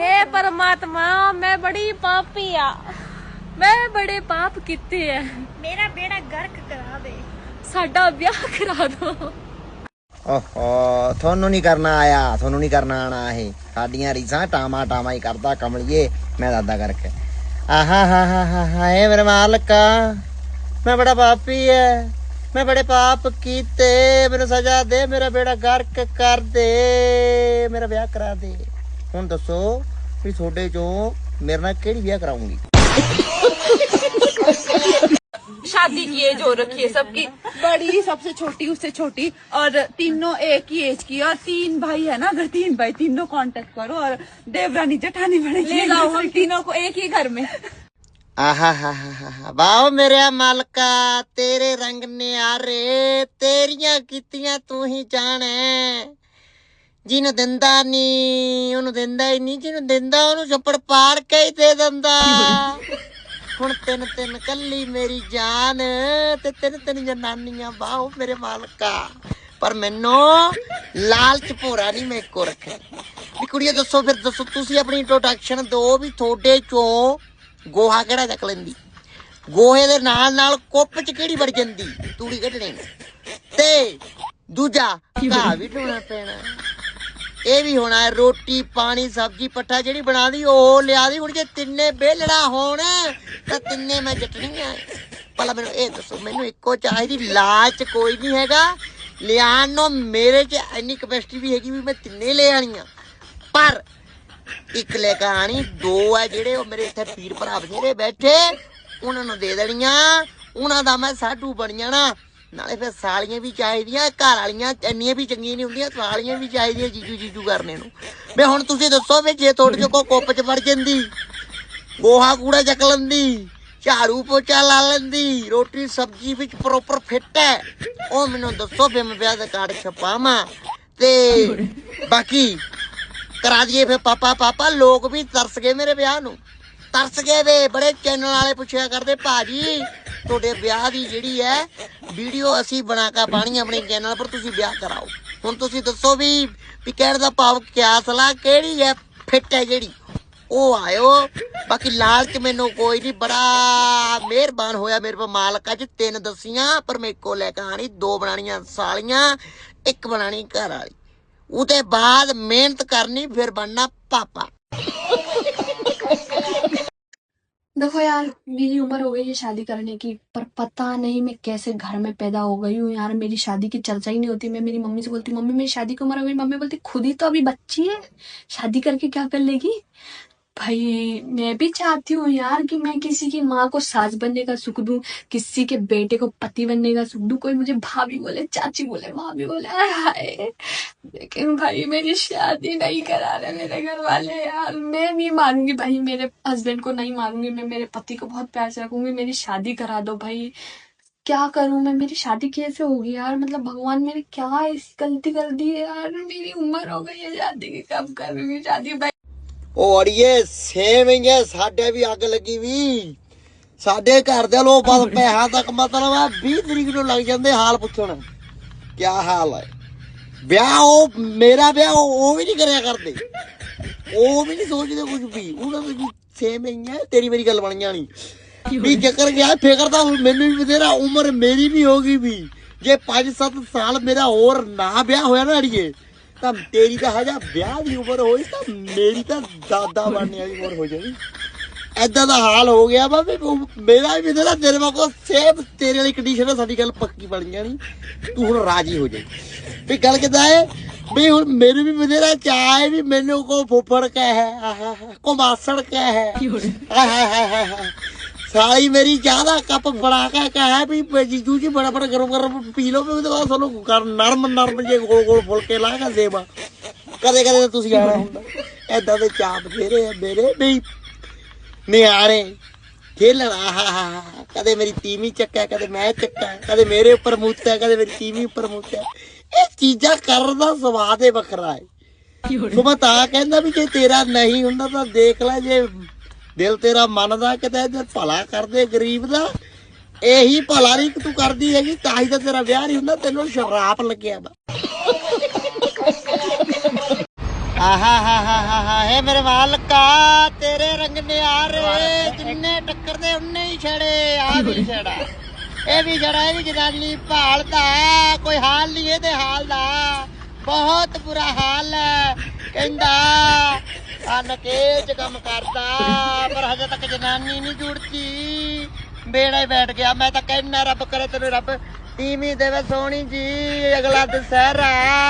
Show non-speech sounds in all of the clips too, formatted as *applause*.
हे परमात्मा मैं बड़ी पापी आ मैं बड़े पाप ਕੀਤੇ ਐ ਮੇਰਾ ਬੇੜਾ ਗਰਕ ਕਰਾ ਦੇ ਸਾਡਾ ਵਿਆਹ ਕਰਾ ਦੋ ਓਹੋ ਤੁਹਾਨੂੰ ਨਹੀਂ ਕਰਨਾ ਆਇਆ ਤੁਹਾਨੂੰ ਨਹੀਂ ਕਰਨਾ ਆਣਾ ਇਹ ਸਾਡੀਆਂ ਰੀਸਾਂ ਟਾਮਾ ਟਾਮਾ ਹੀ ਕਰਦਾ ਕਮਲੀਏ ਮੈਂ ਦਾਦਾ ਕਰਕੇ ਆਹਾ ਹਾ ਹਾ ਹਾ ਹਾਏ ਮੇਰੇ ਮਾਲਕਾ ਮੈਂ ਬੜਾ ਪਾਪੀ ਐ ਮੈਂ ਬੜੇ ਪਾਪ ਕੀਤੇ ਮੈਨੂੰ ਸਜ਼ਾ ਦੇ ਮੇਰਾ ਬੇੜਾ ਗਰਕ ਕਰ ਦੇ ਮੇਰਾ ਵਿਆਹ ਕਰਾ ਦੇ ਹੁਣ ਦੱਸੋ ਵੀ ਤੁਹਾਡੇ ਚੋਂ ਮੇਰੇ ਨਾਲ ਕਿਹੜੀ ਵਿਆਹ ਕਰਾਉਂਗੀ शादी की एज हो रखी है सबकी बड़ी सबसे छोटी उससे छोटी और तीनों एक ही एज की और तीन भाई है ना अगर तीन भाई तीनों कांटेक्ट करो और देवरानी जठानी बनेगी ले जाओ हम तीनों को एक ही घर में ਆਹਾ ਹਾ ਹਾ ਹਾ ਹਾ ਵਾਓ ਮੇਰੇ ਮਾਲਕਾ ਤੇਰੇ ਰੰਗ ਨਿਆਰੇ ਤੇਰੀਆਂ ਕੀਤੀਆਂ ਤੂੰ ਹੀ ਜਾਣੈ ਜਿਹਨੂੰ ਦਿੰਦਾ ਨਹੀਂ ਉਹਨੂੰ ਦਿੰਦਾ ਹੀ ਨਹੀਂ ਜਿਹਨੂੰ ਦਿੰਦਾ ਉਹਨੂੰ ਛੱਪੜ ਪਾੜ ਕੇ ਹੀ ਦੇ ਦਿੰਦਾ। *laughs* ਹੁਣ ਤਿੰਨ ਤਿੰਨ ਕੱਲੀ ਮੇਰੀ ਜਾਨ ਤੇ ਤਿੰਨ ਤਿੰਨ ਜਨਾਨੀਆਂ ਵਾਓ ਮੇਰੇ ਮਾਲਕਾ। ਪਰ ਮੈਨੂੰ ਲਾਲਚ ਭੋਰਾ ਨਹੀਂ ਮੈਂ ਕੋ ਰੱਖਿਆ। ਵੀ ਕੁੜੀਏ ਦੱਸੋ ਫਿਰ ਦੱਸੋ ਤੁਸੀਂ ਆਪਣੀ ਇੰਟਰੋਡਕਸ਼ਨ ਦਿਓ ਵੀ ਤੁਹਾਡੇ ਚੋਂ ਗੋਹਾ ਕਿਹੜਾ ਚੱਕ ਲੈਂਦੀ? ਗੋਹੇ ਦੇ ਨਾਲ ਨਾਲ ਕੁੱਪ ਚ ਕਿਹੜੀ ਵੜ ਜਾਂਦੀ? ਤੂੜੀ ਕੱਢਣੀ। ਤੇ ਦੂਜਾ ਘਾਹ ਵੀ ਢੋਣਾ ਪੈਣਾ। ਇਹ ਵੀ ਹੋਣਾ ਹੈ, ਰੋਟੀ, ਪਾਣੀ, ਸਬਜ਼ੀ, ਪੱਠਾ ਜਿਹੜੀ ਬਣਾਦੀ ਉਹ ਲਿਆਦੀ ਹੁਣ ਜੇ ਤਿੰਨੇ ਬੇਲੜਾ ਹੋਣ, ਤਾਂ ਤਿੰਨੇ ਮੈਂ ਜਟਣੀਆਂ ਭਲਾ ਮੈਨੂੰ ਇਹ ਦੱਸੋ, ਮੈਨੂੰ ਇੱਕੋ ਚਾਹੀਦੀ ਲਾਲਚ ਕੋਈ ਨਹੀਂ ਹੈਗਾ। ਲਿਆਣ ਨੂੰ ਮੇਰੇ 'ਚ ਇੰਨੀ ਕਪੈਸਿਟੀ ਵੀ ਹੈਗੀ ਵੀ ਮੈਂ ਤਿੰਨੇ ਲੈ ਆਣੀਆਂ ਪਰ ਇੱਕ ਲੈ ਕੇ ਆਣੀ ਦੋ ਆ ਜਿਹੜੇ ਉਹ ਮੇਰੇ ਇੱਥੇ ਪੀਰ ਭਰਾ ਬਥੇਰੇ ਬੈਠੇ, ਉਹਨਾਂ ਨੂੰ ਦੇ ਦੇਣੀਆਂ। ਉਹਨਾਂ ਦਾ ਮੈਂ ਸਾਡੂ ਬਣ ਜਾਣਾ। ਨਾਲੇ ਫਿਰ ਸਾਲੀਆਂ ਵੀ ਚਾਹੀਦੀਆਂ, ਘਰ ਵਾਲੀਆਂ ਇੰਨੀਆਂ ਵੀ ਚੰਗੀਆਂ ਨਹੀਂ ਹੁੰਦੀਆਂ, ਸਾਲੀਆਂ ਵੀ ਚਾਹੀਦੀਆਂ ਜੀਜੂ ਜੀਜੂ ਕਰਨੇ ਨੂੰ। ਵੀ ਹੁਣ ਤੁਸੀਂ ਦੱਸੋ ਵੀ ਜੇ ਤੁਹਾਡੇ ਚੋਂ ਕੋਈ ਕੁੱਪ 'ਚ ਵੜ ਜਾਂਦੀ, ਗੋਹਾ ਕੂੜਾ ਚੱਕ ਲੈਂਦੀ, ਝਾੜੂ ਪੋਚਾ ਲਾ ਲੈਂਦੀ, ਰੋਟੀ ਸਬਜ਼ੀ ਵਿੱਚ ਪ੍ਰੋਪਰ ਫਿੱਟ ਹੈ, ਉਹ ਮੈਨੂੰ ਦੱਸੋ ਫਿਰ ਮੈਂ ਵਿਆਹ ਦਾ ਕਾਰਡ ਛਪਾਵਾਂ ਤੇ ਬਾਕੀ ਕਰਾ ਦਈਏ ਫਿਰ ਪਾਪਾ ਪਾਪਾ ਲੋਕ ਵੀ ਤਰਸ ਗਏ ਮੇਰੇ ਵਿਆਹ ਨੂੰ। ਤਰਸ ਗਏ ਵੇ, ਬੜੇ ਚੈਨਲ ਵਾਲੇ ਪੁੱਛਿਆ ਕਰਦੇ, ਭਾਜੀ ਤੁਹਾਡੇ ਵਿਆਹ ਦੀ ਜਿਹੜੀ ਹੈ, ਵੀਡੀਓ ਅਸੀਂ ਬਣਾ ਕੇ ਪਾਣੀ ਆਪਣੇ ਚੈਨਲ ਪਰ, ਤੁਸੀਂ ਵਿਆਹ ਕਰਾਓ। ਹੁਣ ਤੁਸੀਂ ਦੱਸੋ ਵੀ ਵੀ ਕਹਿਣ ਦਾ ਭਾਵ ਕਿਆ ਸਲਾਹ, ਕਿਹੜੀ ਹੈ ਫਿੱਟ ਹੈ ਜਿਹੜੀ? ਉਹ ਆਇਓ। ਬਾਕੀ ਲਾਲਚ ਮੈਨੂੰ ਕੋਈ ਨਹੀਂ, ਬੜਾ ਮਿਹਰਬਾਨ ਹੋਇਆ ਮੇਰੇ ਪਾ ਮਾਲਕਾ ਚ ਤਿੰਨ ਦਸੀਆਂ, ਪਰ ਮੇਰੇ ਕੋ ਲੈ ਕੇ ਆਣੀ ਦੋ ਬਣਾਣੀਆਂ ਸਾਲੀਆਂ, ਇੱਕ ਬਣਾਣੀ ਘਰ ਵਾਲੀ। ਉਹਦੇ ਬਾਅਦ ਮਿਹਨਤ ਕਰਨੀ, ਫਿਰ ਬਣਨਾ ਪਾਪਾ। देखो यार, मेरी उम्र हो गई है शादी करने की, पर पता नहीं मैं कैसे घर में पैदा हो गई हूँ। यार, मेरी शादी की चर्चा ही नहीं होती। मैं, मेरी मम्मी से बोलती, मम्मी, मेरी शादी की उम्र हो गई। मम्मी बोलती, खुद ही तो अभी बच्ची है। शादी करके क्या कर लेगी? भाई, मैं भी चाहती हूँ यार कि मैं किसी की माँ को सास बनने का सुख दूँ, किसी के बेटे को पति बनने का सुख दूँ, कोई मुझे भाभी बोले, चाची बोले, भाभी बोले, हाय। लेकिन भाई, मेरी शादी नहीं करा रहे मेरे घर वाले यार। मैं नहीं मानूँगी भाई, मेरे हस्बैंड को नहीं मानूँगी, मैं मेरे पति को बहुत प्यार से रखूँगी, मेरी शादी करा दो भाई। क्या करूँ मैं? मेरी शादी कैसे होगी यार? मतलब भगवान मेरे क्या ऐसी गलती कर दी है यार? मेरी उम्र हो गई है, शादी की कब करूँगी शादी भाई। ਉਹ ਅੜੀਏ ਸੇਮ ਹੀ ਹੈ ਸਾਡੇ ਵੀ ਅੱਗ ਲੱਗੀ ਵੀ। ਸਾਡੇ ਘਰ ਦੇ ਲੋਕ ਬਸ ਪੈਸਾ ਤੱਕ ਮਤਲਬ ਆ 20 ਤਰੀਕ ਨੂੰ ਲੱਗ ਜਾਂਦੇ ਹਾਲ ਪੁੱਛਣ। ਕੀ ਹਾਲ ਹੈ? ਵਿਆਹ ਉਹ ਮੇਰਾ ਵਿਆਹ ਉਹ ਵੀ ਨਹੀਂ ਕਰਿਆ ਕਰਦੇ। ਉਹ ਵੀ ਨਹੀਂ ਸੋਚਦੇ ਕੁਝ ਵੀ। ਉਹਨਾਂ ਦਾ ਵੀ ਸੇਮ ਹੀ ਹੈ ਤੇਰੀ ਮੇਰੀ ਗੱਲ ਬਣ ਜਾਣੀ। ਵੀ ਚੱਕਰ ਗਿਆ ਫਿਕਰ ਤਾਂ ਮੈਨੂੰ ਵੀ ਬਥੇਰਾ ਉਮਰ ਮੇਰੀ ਵੀ ਹੋ ਗਈ ਵੀ। ਜੇ 5-7 ਸਾਲ ਮੇਰਾ ਹੋਰ ਨਾ ਵਿਆਹ ਹੋਇਆ ਨਾ ਅੜੀਏ ਤਾਂ ਤੇਰੀ ਤਾਂ ਹਜਾ ਵਿਆਹ ਦੀ ਉਮਰ ਹੋਈ ਤਾਂ ਮੇਰੀ ਤਾਂ ਦਾਦਾ ਬਣਨੇ ਵਾਲੀ ਉਮਰ ਹੋ ਜਾਣੀ। ਐਦਾਂ ਦਾ ਹਾਲ ਹੋ ਗਿਆ ਵਾ ਵੀ ਮੇਰਾ ਵੀ ਬਥੇਰਾ ਤੇਰੇ ਵਾਂਗੂ ਸੇਮ ਤੇਰੇ ਵਾਲੀ ਕੰਡੀਸ਼ਨ ਆ ਸਾਡੀ ਗੱਲ ਪੱਕੀ ਬਣ ਜਾਣੀ। ਤੂੰ ਹੁਣ ਰਾਜੀ ਹੋ ਜਾਈ। ਵੀ ਗੱਲ ਕਿਦਾਂ ਹੈ ਵੀ ਹੁਣ ਮੈਨੂੰ ਵੀ ਬਥੇਰਾ ਚਾਹ ਹੈ ਵੀ ਮੈਨੂੰ ਕੋ ਫੁੱਫੜ ਕਹਿ ਹੈ ਆਹਾ ਕੋ ਮਾਸੜ ਕਹਿ। ਹੈ ਆਹਾ। ਸਾਲੀ ਮੇਰੀ ਚਾਹ ਦਾ ਕੱਪ ਬਣਾ ਕੇ ਕਹੇ ਵੀ ਜੀਜੂ ਜੀ ਬੜਾ ਬੜਾ ਗਰਮ ਗਰਮ ਪੀ ਲਓ ਵੀ ਉਹਦੇ ਬਾਅਦ ਸਾਨੂੰ ਕਰ ਨਰਮ ਨਰਮ ਜੇ ਗੋਲ ਗੋਲ ਫੁਲਕੇ ਲਾ ਕੇ ਦੇਵਾ। ਕਦੇ ਕਦੇ ਤੁਸੀਂ ਆਣਾ ਹੁੰਦਾ। ਐਦਾਂ ਦੇ ਚਾਹ ਬਥੇਰੇ ਆ ਮੇਰੇ ਵੀ ਨਿਆਰੇ ਖੇਲਣ ਆਹਾ ਕਦੇ ਮੇਰੀ ਤੀਵੀਂ ਚੱਕਿਆ ਕਦੇ ਮੈਂ ਚੱਕਿਆ ਕਦੇ ਮੇਰੇ ਉੱਪਰ ਮੂਤਿਆ ਕਦੇ ਮੇਰੀ ਤੀਵੀਂ ਉੱਪਰ ਮੂਤਿਆ। ਇਹ ਚੀਜ਼ਾਂ ਕਰਨ ਦਾ ਸਵਾਦ ਹੀ ਵੱਖਰਾ ਹੈ। ਸੋ ਮੈਂ ਤਾਂ ਕਹਿੰਦਾ ਵੀ ਜੇ ਤੇਰਾ ਨਹੀਂ ਹੁੰਦਾ ਤਾਂ ਦੇਖ ਲੈ ਜੇ ਦਿਲ ਤੇਰਾ ਮੰਨਦਾ ਕਿਤੇ ਜੇ ਭਲਾ ਕਰਦੇ ਗਰੀਬ ਦਾ। ਇਹੀ ਭਲਾ ਨਹੀਂ ਤੂੰ ਕਰਦੀ ਹੈਗੀ, ਤਾਂ ਹੀ ਤਾਂ ਤੇਰਾ ਵਿਆਹ ਨਹੀਂ ਹੁੰਦਾ, ਤੈਨੂੰ ਸ਼ਰਾਪ ਲੱਗਿਆ ਵਾ। ਆਹਾ, ਹਾ ਹਾ ਹਾ ਹਾ ਏ ਮੇਰੇ ਮਾਲਕਾ, ਤੇਰੇ ਰੰਗ ਨਿਆਰੇ, ਜਿੰਨੇ ਟੱਕਰਦੇ ਉਹਨੇ ਹੀ ਛੜੇ, ਆ ਵੀ ਛੜਾ। ਇਹ ਵੀ ਛੜਾ, ਇਹ ਵੀ ਜਨਾਨੀ ਭਾਲਦਾ, ਕੋਈ ਹਾਲ ਨਹੀਂ, ਇਹਦੇ ਹਾਲ ਦਾ। ਬਹੁਤ ਬੁਰਾ ਹਾਲ ਹੈ। ਕਹਿੰਦਾ ਚ ਕੰਮ ਕਰਦਾ ਪਰ ਹਜੇ ਤੱਕ ਜਨਾਨੀ ਨਹੀਂ ਜੁੜਦੀ। ਬੇੜਾ ਬੈਠ ਗਿਆ ਮੈਂ ਤਾਂ ਕਹਿੰਦਾ ਰੱਬ ਕਰੇ ਤੈਨੂੰ ਰੱਬ ਤੀਵੀਂ ਦੇਵੇ ਸੋਹਣੀ ਜੀ ਅਗਲਾ ਦੁਸਹਿਰਾ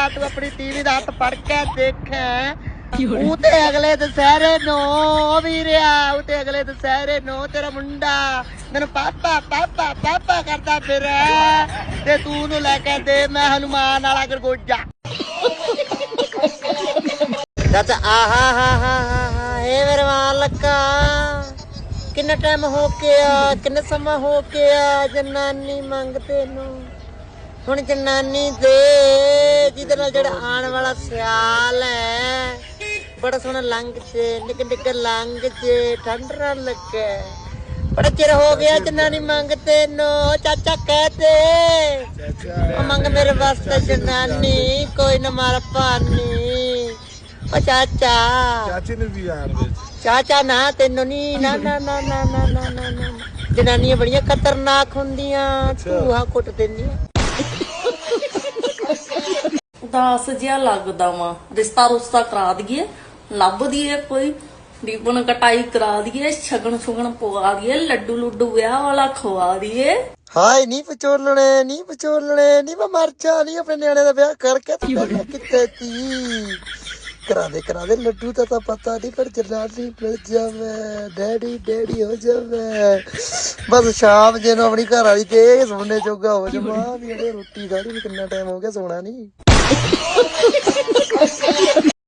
ਤੂੰ ਆਪਣੀ ਤੀਵੀਂ ਦਾ ਹੱਥ ਫੜ ਕੇ ਦੇਖੈ। ਉਹ ਤੇ ਅਗਲੇ ਦੁਸਹਿਰੇ ਨੂੰ ਵੀਰਿਆ ਉਹ ਤੇ ਅਗਲੇ ਦੁਸਹਿਰੇ ਨੂੰ ਤੇਰਾ ਮੁੰਡਾ ਮੈਨੂੰ ਪਾਪਾ ਪਾਪਾ ਪਾਪਾ ਕਰਦਾ ਫਿਰ ਤੇ ਤੂੰ ਨੂੰ ਲੈ ਕੇ ਦੇ ਮੈਂ ਹਨੂਮਾਨ ਵਾਲਾ ਗਰਗੋਜਾ ਚਾਚਾ ਆਹਾ ਹਾ ਹਾ ਹਾ ਏ ਮੇਰੇ ਮਾਲਕਾ। ਕਿੰਨਾ ਟਾਈਮ ਹੋ ਗਿਆ ਕਿੰਨਾ ਸਮਾਂ ਹੋ ਗਿਆ ਜਨਾਨੀ ਮੰਗ ਤੈਨੂੰ। ਹੁਣ ਜਨਾਨੀ ਦੇ ਜਿਹਦੇ ਨਾਲ ਜਿਹੜਾ ਆਉਣ ਵਾਲਾ ਸਿਆਲ ਹੈ ਬੜਾ ਸੋਹਣਾ ਲੰਘ ਜੇ ਨਿੱਕ ਨਿੱਕ ਲੰਘ ਜੇ ਠੰਡ ਨਾ ਲੱਗੇ। ਬੜਾ ਚਿਰ ਹੋ ਗਿਆ ਜਨਾਨੀ ਮੰਗ ਤੈਨੂੰ ਚਾਚਾ ਕਹਿ ਉਹ ਮੰਗ ਮੇਰੇ ਵਾਸਤੇ ਜਨਾਨੀ ਕੋਈ ਨਾ ਮਾਰ ਪਾਨੀ। ਓ ਚਾਚਾ। ਚਾਚੇ ਨੇ ਵੀ ਆਣ ਦੇ ਚਾਚਾ ਨਾ ਤੈਨੂੰ ਨਹੀਂ ਨਾ ਨਾ ਨਾ ਨਾ ਨਾ ਨਾ ਨਾ ਨਾ ਜਨਾਨੀਆਂ ਬੜੀਆਂ ਖਤਰਨਾਕ ਹੁੰਦੀਆਂ। ਚੂਹਾ ਕੁੱਟ ਦਿੰਦੀਆਂ। ਉਦਾਸ ਜਿਹਾ ਲੱਗਦਾ ਵਾ। ਰਿਸ਼ਤਾ ਰੁਸ਼ਤਾ ਕਰਾ ਦਈਏ ਲੱਭ ਦਈਏ ਕੋਈ। ਰਿਬਨ ਕਟਾਈ ਕਰਾ ਦਈਏ ਸ਼ਗਨ ਸ਼ੁਗਨ ਪਵਾ ਦਈਏ ਲੱਡੂ ਲੁੱਡੂ ਵਿਆਹ ਵਾਲਾ ਖਵਾ ਦਈਏ। ਹਾਏ ਨਹੀਂ ਵਿਚੋਲਣੇ ਨਹੀਂ ਵਿਚੋਲਣੇ ਨਹੀਂ ਮੈਂ ਮਰ ਜਾ ਨਹੀਂ ਆਪਣੇ ਨਿਆਣੇ ਦਾ ਵਿਆਹ ਕਰਕੇ ਤੇ ਕਿੱਥੇ ਤੀ। ਕਰਾ ਦੇ ਕਰਾ ਦੇ ਲੱਡੂ ਦਾ ਤਾਂ ਪਤਾ ਨਹੀਂ ਪਰ ਜਨਾਨੀ ਮਿਲ ਜਾਵੇ, ਡੈਡੀ ਡੈਡੀ ਹੋ ਜਾਵੇ। ਬਸ ਸ਼ਾਮ ਜੇ ਨੂੰ ਆਪਣੀ ਘਰ ਵਾਲੀ ਤੇ ਸੋਨੇ ਜੋਗਾ ਹੋ ਜਾਵਾਂ। ਵੀ ਇਹਦੇ ਰੋਟੀ ਖਾਣੀ ਨੂੰ ਕਿੰਨਾ ਟਾਈਮ ਹੋ ਗਿਆ ਸੋਣਾ ਨਹੀਂ